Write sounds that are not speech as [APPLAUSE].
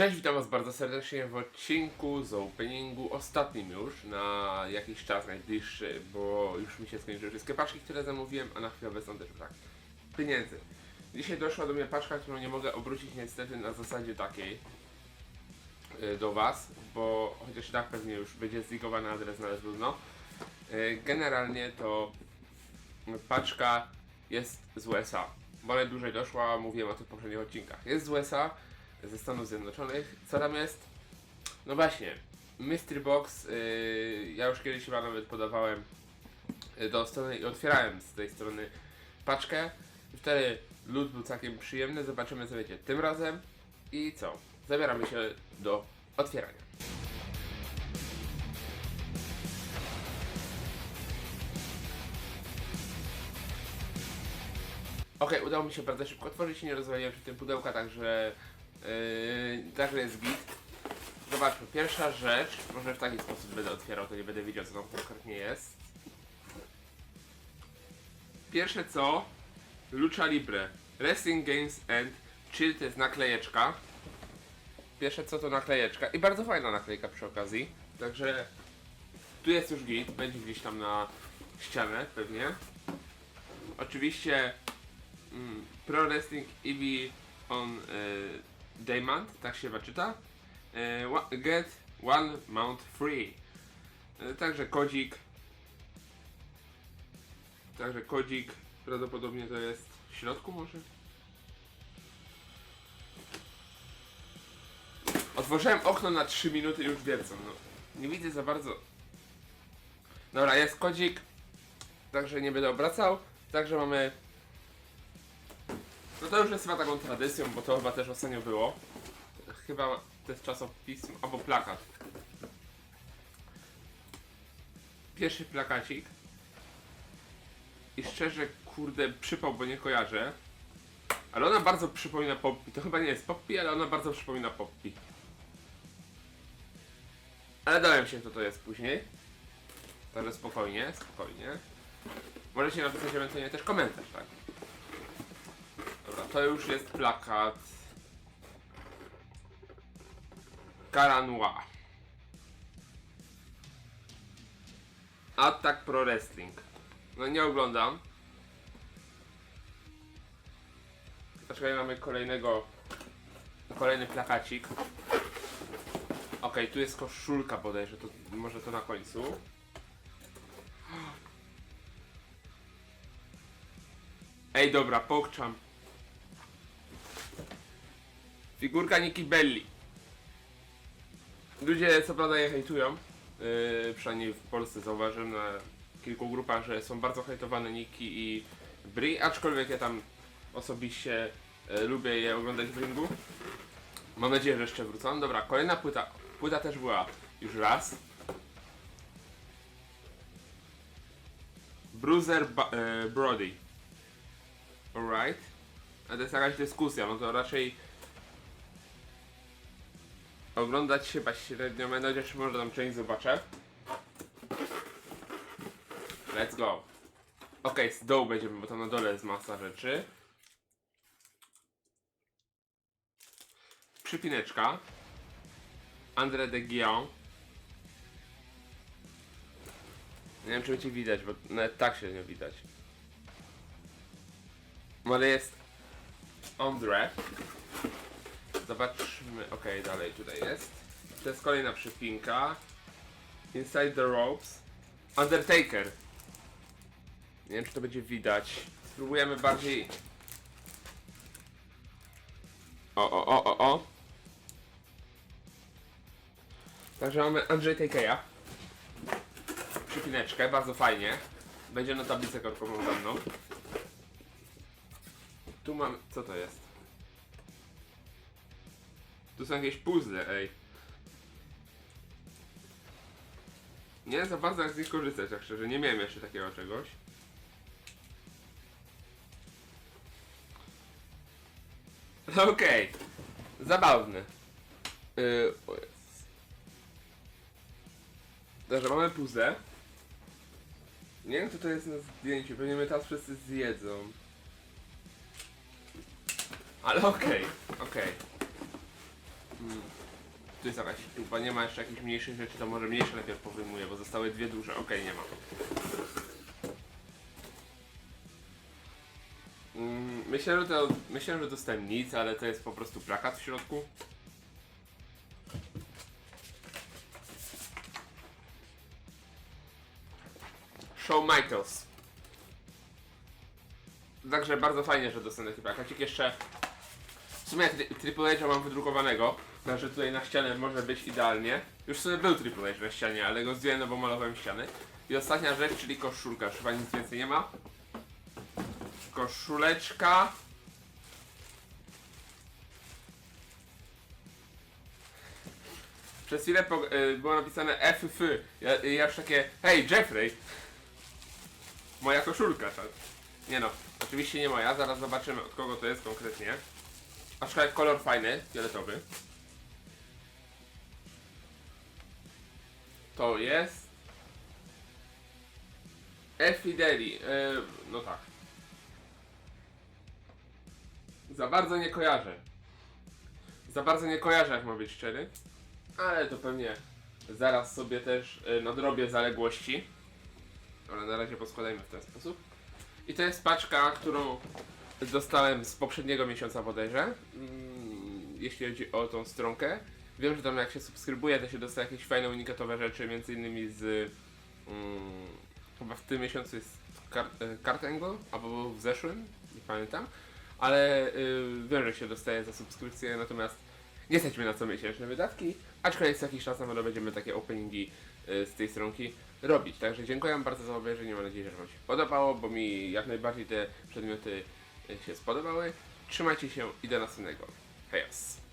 Cześć, witam was bardzo serdecznie w odcinku z openingu, ostatnim już, na jakiś czas najbliższy, bo już mi się skończyły wszystkie paczki, które zamówiłem, a na chwilę obecną też brak pieniędzy. Dzisiaj doszła do mnie paczka, którą nie mogę obrócić niestety na zasadzie takiej y, do was, bo chociaż i tak pewnie już będzie zligowany adres na trudno. Y, Generalnie to paczka jest z USA. Bo najdłużej doszła, mówiłem o tym w poprzednich odcinkach. Jest z USA, ze Stanów Zjednoczonych. Co tam jest? No właśnie, Mystery Box, yy, ja już kiedyś chyba nawet podawałem yy, do strony i otwierałem z tej strony paczkę. Wtedy lód był całkiem przyjemny, zobaczymy co wiecie tym razem. I co? Zabieramy się do otwierania. Okej, udało mi się bardzo szybko otworzyć, nie rozwaliłem przy tym pudełka, także, yy, także jest git. Zobaczmy, pierwsza rzecz, może w taki sposób będę otwierał, to nie będę wiedział co tam konkretnie jest. Pierwsze co, Lucha Libre, Wrestling Games and Chill to jest naklejeczka. Pierwsze co to naklejeczka i bardzo fajna naklejka przy okazji, także tu jest już git, będzie gdzieś tam na ścianę pewnie. Oczywiście mm, Pro Wrestling EV on y, Diamond, tak się chyba wa- get one mount free. Y, także kodzik. Także kodzik prawdopodobnie to jest w środku może. Otworzyłem okno na 3 minuty już wiercą. No, nie widzę za bardzo. Dobra, jest kodzik. Także nie będę obracał. Także mamy no to już jest chyba taką tradycją, bo to chyba też ostatnio było. Chyba to jest czasopism albo plakat. Pierwszy plakacik. I szczerze, kurde, przypał, bo nie kojarzę. Ale ona bardzo przypomina Poppy. To chyba nie jest Poppy, ale ona bardzo przypomina Poppy. Ale dałem się, kto to jest później. Także spokojnie, spokojnie. Możecie napisać ewentualnie też komentarz, tak? To już jest plakat. Karanua. Attack Pro Wrestling. No nie oglądam. Dlaczego mamy kolejnego kolejny plakacik. Okej, tu jest koszulka bodajże, to może to na końcu. Ej, dobra, pokczam. Figurka Nikki Belli. Ludzie co prawda je hejtują. Yy, przynajmniej w Polsce zauważyłem na kilku grupach, że są bardzo hejtowane Nikki i Bri, aczkolwiek ja tam osobiście yy, lubię je oglądać w ringu. Mam nadzieję, że jeszcze wrócą. Dobra, kolejna płyta. Płyta też była już raz. Bruiser ba- yy, Brody. Alright. A to jest jakaś dyskusja, no to raczej oglądać chyba średnio, mam nadzieję, że może tam część zobaczę. Let's go. Okej, z dołu będziemy, bo tam na dole jest masa rzeczy. Przypineczka. André de Guillaume. Nie wiem, czy będzie widać, bo nawet tak się nie widać. Ale jest André. Zobaczmy, okej, dalej tutaj jest. To jest kolejna przypinka. Inside the Ropes. Undertaker. Nie wiem, czy to będzie widać. Spróbujemy bardziej... O, o, o, o, o. Także mamy Andrzej Takeya. Przypineczkę, bardzo fajnie. Będzie na tablicę korkową za mną. Tu mam... co to jest? Tu są jakieś puzzle, ej. Nie za bardzo jak z nich korzystać, tak szczerze. Nie miałem jeszcze takiego czegoś. [LAUGHS] Okej. Zabawny. Yy. Dobrze, mamy puzzle. Nie wiem, kto to jest na zdjęciu. Pewnie my teraz wszyscy zjedzą. Ale okej, okej. Mm. Tu jest jakaś tuba, nie ma jeszcze jakichś mniejszych rzeczy, to może mniejsze najpierw powyjmuję, bo zostały dwie duże. Okej, nie ma. Mm, Myślę, że to, myślę, że dostałem nic, ale to jest po prostu plakat w środku. Show Michaels. Także bardzo fajnie, że dostanę taki plakacik. Jeszcze w sumie tri- Triple H mam wydrukowanego, także tutaj na ścianę może być idealnie. Już w sumie był Triple H na ścianie, ale go zdjąłem, no bo malowałem ściany. I ostatnia rzecz, czyli koszulka. Już Chyba nic więcej nie ma. Koszuleczka. Przez chwilę y, było napisane FF. Ja, ja już takie, hej Jeffrey! Moja koszulka, tak. Nie no, oczywiście nie moja, zaraz zobaczymy od kogo to jest konkretnie. Aczkolwiek kolor fajny, fioletowy. To jest... E-Fideli, yy, no tak. Za bardzo nie kojarzę. Za bardzo nie kojarzę, jak mam być szczery. Ale to pewnie zaraz sobie też y, nadrobię zaległości. Ale na razie poskładajmy w ten sposób. I to jest paczka, którą dostałem z poprzedniego miesiąca bodajże. Mm, jeśli chodzi o tą stronkę. Wiem, że tam jak się subskrybuje, to się dostaje jakieś fajne unikatowe rzeczy, między innymi z... Mm, chyba w tym miesiącu jest Card, e, card Angle, albo w zeszłym, nie pamiętam. Ale y, wiem, że się dostaje za subskrypcję, natomiast nie stać na co miesięczne wydatki, aczkolwiek co jakiś czas na pewno będziemy takie openingi y, z tej stronki robić. Także dziękuję bardzo za obejrzenie, mam nadzieję, że Wam się podobało, bo mi jak najbardziej te przedmioty y, się spodobały. Trzymajcie się i do następnego. Hejos!